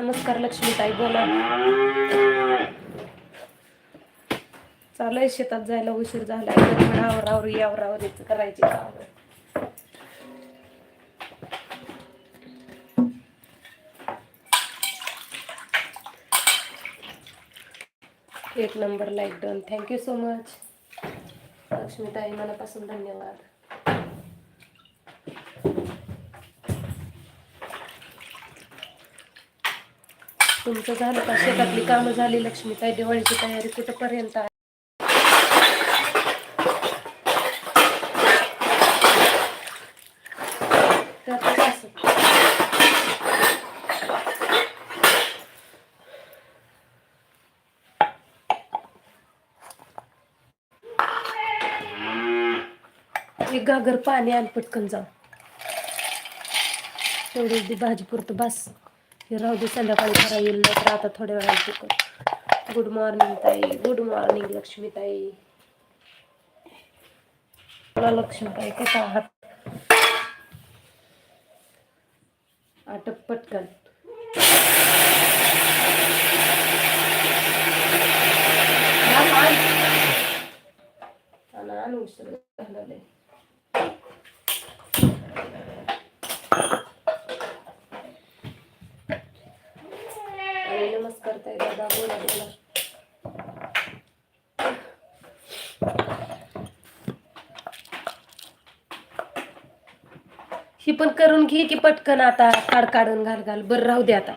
नमस्कार लक्ष्मीताई बोला. चालू आहे शेतात जायला उशीर झालाय. गडबड आवरावर यावरावरीच करायची एक number like done. Thank you so much लक्ष्मीताई मनापासून धन्यवाद. तुमचं झालं का? शेतातली कामं झाली लक्ष्मीताई दिवाळीची तयारी कुठंपर्यंत आहे? एक गागर पाणी आणि पटकन जाऊ. तेवढी भाजी पुरतं बस. हे राहू दे संध्याकाळी खरा येईल नाही तर आता थोड्या वेळात तिकड गुड मॉर्निंग ताई. गुड मॉर्निंग लक्ष्मी ताई. मला लक्ष्मीताई कसा आहात? आटप पटकन. आण, आण. आण, आण, उशीर झाला लय. आणि नमस्कार ताई दादा बोला बोला ही पण करून घे की पटकन आता काढ काढून घाल घाल. बरं राहू दे आता.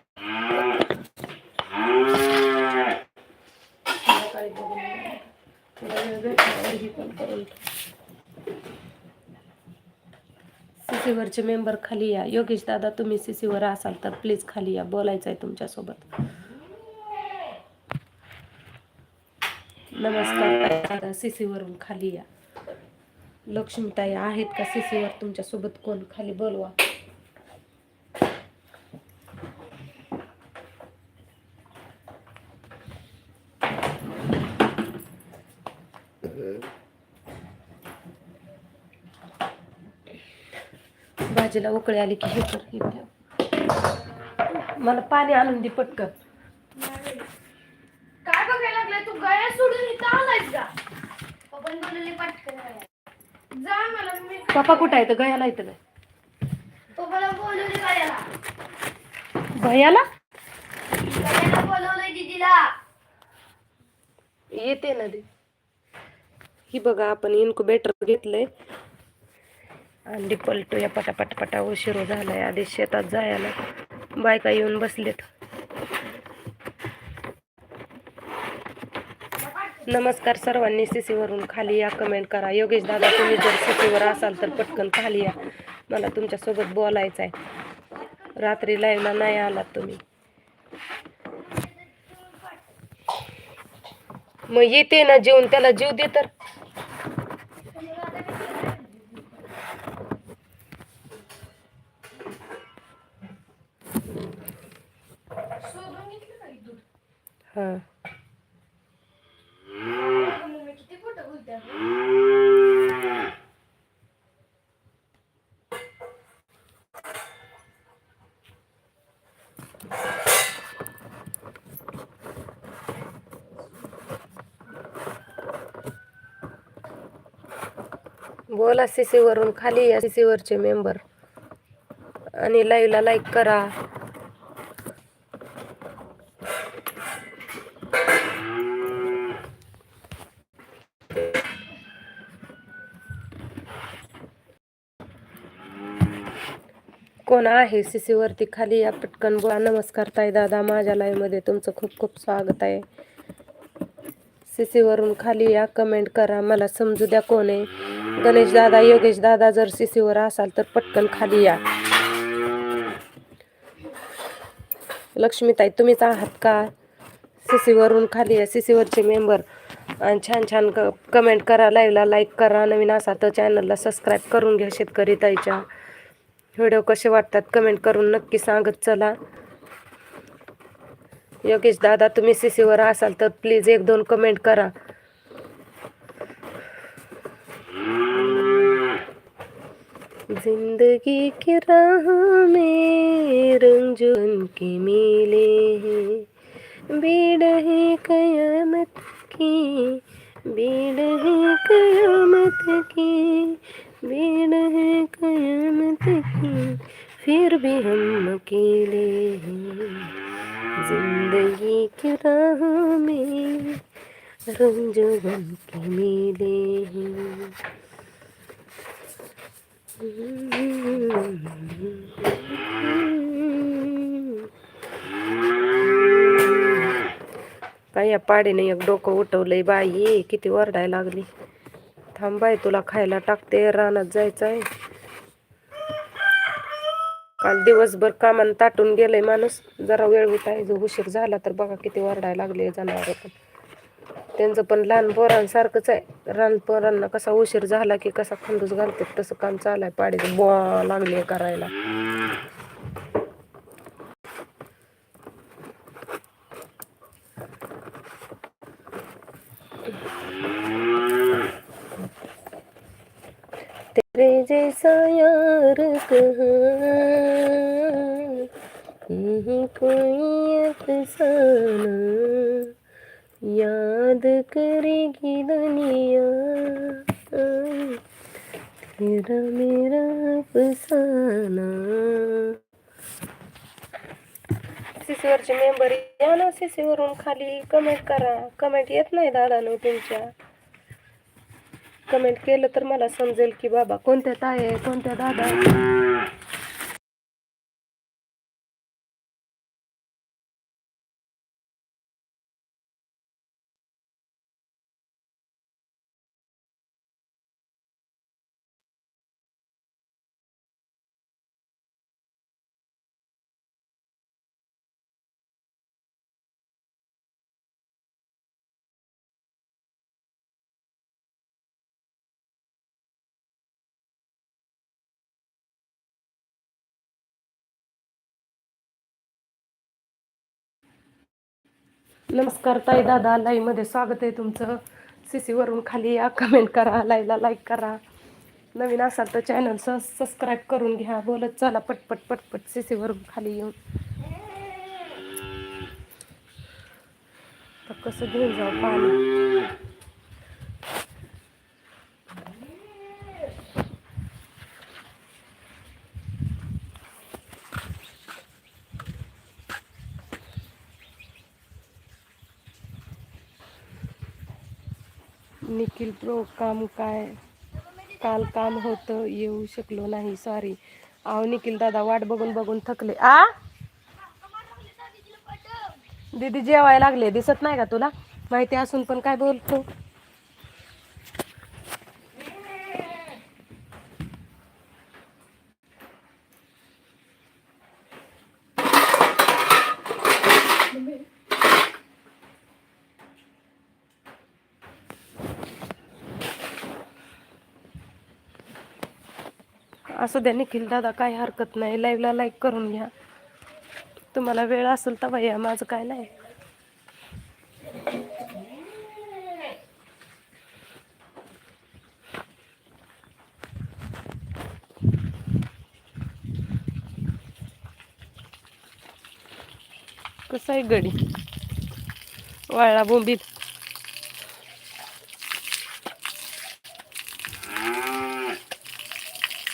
सीसीवरचे मेंबर खाली या. योगेश दादा तुम्ही सीसीवर असाल तर प्लीज खाली या. बोलायचं आहे तुमच्यासोबत. नमस्कार सीसीवरून खाली या. लक्ष्मीताई आहेत का? सीसीवर तुमच्यासोबत कोण? खाली बोलवा. भाजीला उकळी आली की हे कर. मला पाणी आणून दे पटकन काय बघायला लागलाय तू गया सोडून इथं आलायस का पप्पाने बोलले पटकन गया. जा मला मी पप्पा कुठं आहे तर गयाला. येतं गयाला भैयाला येते ना दे. ही बघा आपण इन्क्युबेटर घेतलंय. अंडी पलटूया पटापट पटा उशीर झालाय आधी शेतात जायला. बायका येऊन बसलेत. नमस्कार सर्वांनी सीसीवरून खाली या कमेंट करा. योगेश दादा तुम्ही जर सीसीवर असाल तर पटकन खाली या. मला तुमच्यासोबत बोलायचं आहे रात्री लाईव्हला नाही आलात तुम्ही. मग येते ना जेवून त्याला जीव दे तर शोधून घेतलं का हे दूध हा मम्मी किती खोटं बोलते बोला सीसी वरून खाली या सीसी वरचे मेंबर आणि लाईव्हला लाईक करा. कोण आहे सीसी वरती खाली या पटकन बोला. नमस्कार ताई दादा माझ्या लाईव्हमध्ये तुमचं खूप खूप स्वागत आहे. सीसी वरून खाली या कमेंट करा. मला समजू द्या कोण आहे. गणेश दादा योगेश दादा जर सीसीवर असाल तर पटकन खाली या. लक्ष्मीताई तुम्हीच आहात का? सीसीवरून खाली या. सीसीवरचे मेंबर आणि छान छान क कमेंट करा लाईव्हला लाईक करा. नवीन असा तर चॅनलला सबस्क्राईब करून घ्या शेतकरी ताईच्या. व्हिडिओ कसे वाटतात कमेंट करून नक्की सांगत चला. योगेश दादा तुम्ही सीसीवर असाल तर प्लीज एक दोन कमेंट करा. जिंदगी की राह में रंजन के मिले हैं। बीड़ है कयामत की बीड़ है कयामत की बीड़ है कयामत की फिर भी हम अकेले हैं। जिंदगी की राह में रंजन के मिले हैं काही या पाडीने एक डोकं उठवलंय बाई. किती ओरडायला लागली. थांब तुला खायला टाकते. रानात जायचं आहे काल दिवसभर कामानं ताटून गेलंय माणूस. जरा वेळ उठायचं. उशीर झाला तर बघा किती वरडायला लागले जनावर पण. त्यांचं पण लहान पोरांसारखंच आहे. लहान पोरांना कसा उशीर झाला की कसा खंदूस घालतात तसं काम चालाय पाडीचं बॉ लागले करायला. तेरे जैसा यार कहा कोई अफसाना। याद करेगी दुनिया। तेरा मेरा अफसाना। मेंबर या ना खाली कमेंट करा. कमेंट येत नाही दादानो तुमच्या. कमेंट केलं तर मला समजेल की बाबा कोणत्या ताई कोणत्या दादा नमस्कार ताई दादा लाईमध्ये स्वागत आहे तुमचं. सीसीवरून खाली या कमेंट करा लाईला लाईक करा. नवीन असाल तर चॅनल स सबस्क्राईब करून घ्या. बोलत चला पटपट पटपट सीसीवरून खाली येऊन. तर कसं घेऊन जाऊ पाणी निखिल प्रो काम काय? काल काम होतं येऊ शकलो नाही सॉरी आहो निखिल दादा वाट बघून बघून थकले. आ? दीदी जेवायला लागले. दिसत नाही का तुला? माहिती असून पण काय बोलतो? असू द्या निखिल दादा काय हरकत नाही. लाईव्हला लाईक करून घ्या. तुम्हाला वेळ असेल तर भैया माझं काय नाही. कसं आहे गडी? वाळला बोंबीत.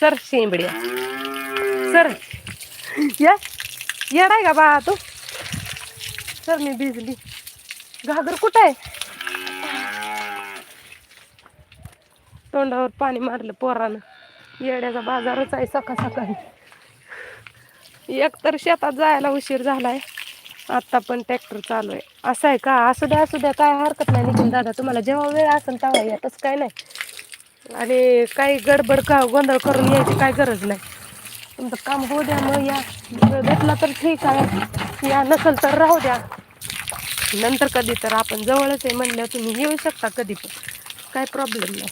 सर शेंबड्या सर या आहे का बा तू? सर मी भिजली. घागर कुठं आहे तोंडावर पाणी मारलं पोरानं. येड्याचा बाजारच आहे सकाळ सकाळी. एक तर शेतात जायला उशीर झालाय. आत्ता पण ट्रॅक्टर चालू आहे. असं आहे का? असू द्या असू द्या काय हरकत नाही. नितीन दादा तुम्हाला जेव्हा वेळ असेल तेव्हा या. तसं काय नाही. आणि काही गडबड का गोंधळ करून यायची काय गरज नाही. तुमचं काम होऊ द्या मग या. भेटला तर ठीक आहे. या नसेल तर राहू द्या. नंतर कधी तर आपण जवळच आहे म्हणल्यावर तुम्ही येऊ शकता कधी पण. काय प्रॉब्लेम नाही.